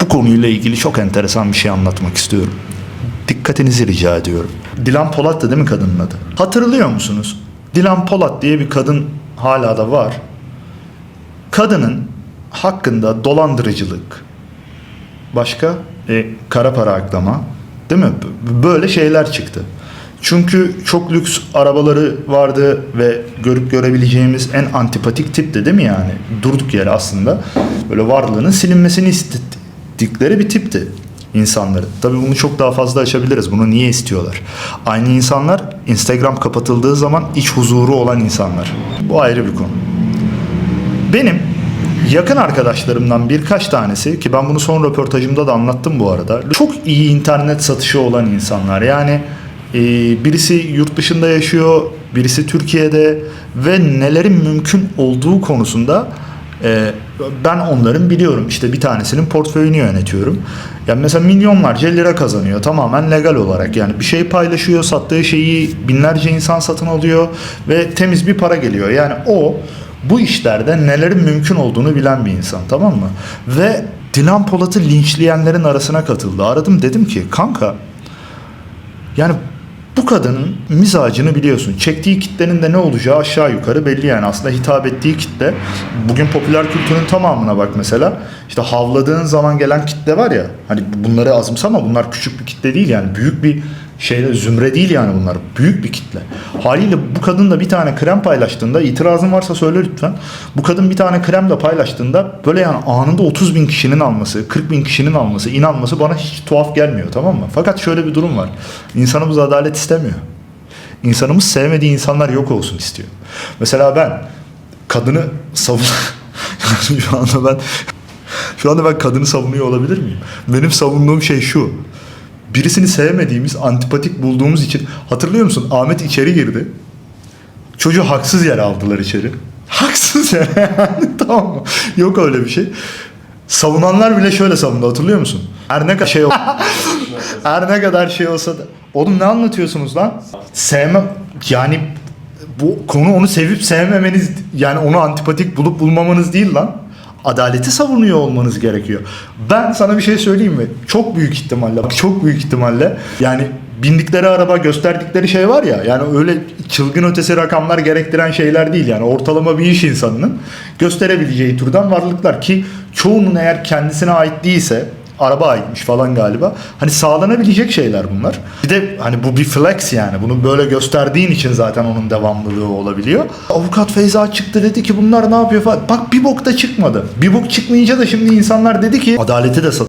bu konuyla ilgili çok enteresan bir şey anlatmak istiyorum. Dikkatinizi rica ediyorum. Dilan Polat'tı değil mi kadının adı? Hatırlıyor musunuz? Dilan Polat diye bir kadın hala da var. Kadının hakkında dolandırıcılık, başka e, kara para aklama, değil mi? Böyle şeyler çıktı. Çünkü çok lüks arabaları vardı ve görüp görebileceğimiz en antipatik tipti değil mi yani? Durduk yere aslında böyle varlığının silinmesini istedikleri bir tipti insanların. Tabii bunu çok daha fazla açabiliriz. Bunu niye istiyorlar? Aynı insanlar Instagram kapatıldığı zaman iç huzuru olan insanlar. Bu ayrı bir konu. Benim yakın arkadaşlarımdan birkaç tanesi ki ben bunu son röportajımda da anlattım bu arada. Çok iyi internet satışı olan insanlar. Yani e, birisi yurt dışında yaşıyor, birisi Türkiye'de ve nelerin mümkün olduğu konusunda e, ben onların biliyorum. İşte bir tanesinin portföyünü yönetiyorum. Yani mesela milyonlarca lira kazanıyor tamamen legal olarak. Yani bir şey paylaşıyor, sattığı şeyi binlerce insan satın alıyor ve temiz bir para geliyor. Yani o bu işlerde nelerin mümkün olduğunu bilen bir insan tamam mı? Ve Dilan Polat'ı linçleyenlerin arasına katıldı. Aradım dedim ki kanka yani bu kadının mizacını biliyorsun. Çektiği kitlenin de ne olacağı aşağı yukarı belli yani. Aslında hitap ettiği kitle bugün popüler kültürün tamamına bak mesela. İşte havladığın zaman gelen kitle var ya. Hani bunları azımsama bunlar küçük bir kitle değil yani. Büyük bir şeyle zümre değil yani bunlar. Büyük bir kitle. Haliyle bu kadın da bir tane krem paylaştığında itirazın varsa söyle lütfen. Bu kadın bir tane krem de paylaştığında böyle yani anında 30 bin kişinin alması, 40 bin kişinin alması, inanması bana hiç tuhaf gelmiyor tamam mı? Fakat şöyle bir durum var. İnsanımız adalet istemiyor. İnsanımız sevmediği insanlar yok olsun istiyor. Mesela ben kadını savun... Şu anda ben şu anda ben kadını savunuyor olabilir miyim? Benim savunduğum şey şu. Birisini sevmediğimiz, antipatik bulduğumuz için hatırlıyor musun? Ahmet içeri girdi. Çocuğu haksız yere aldılar içeri. Haksız yere yani tamam mı? Yok öyle bir şey. Savunanlar bile şöyle savundu hatırlıyor musun? Her ne kadar şey Her ne kadar şey olsa da. Oğlum ne anlatıyorsunuz lan? Sevmem yani bu konu onu sevip sevmemeniz yani onu antipatik bulup bulmamanız değil lan. Adaleti savunuyor olmanız gerekiyor. Ben sana bir şey söyleyeyim mi? Çok büyük ihtimalle, bak çok büyük ihtimalle yani bindikleri araba gösterdikleri şey var ya yani öyle çılgın ötesi rakamlar gerektiren şeyler değil yani ortalama bir iş insanının gösterebileceği türden varlıklar ki çoğunun eğer kendisine ait değilse araba aitmiş falan galiba. Hani sağlanabilecek şeyler bunlar. Bir de hani bu bir flex yani. Bunu böyle gösterdiğin için zaten onun devamlılığı olabiliyor. Avukat Feyza çıktı dedi ki bunlar ne yapıyor falan. Bak bir bok da çıkmadı. Bir bok çıkmayınca da şimdi insanlar dedi ki adaleti de sat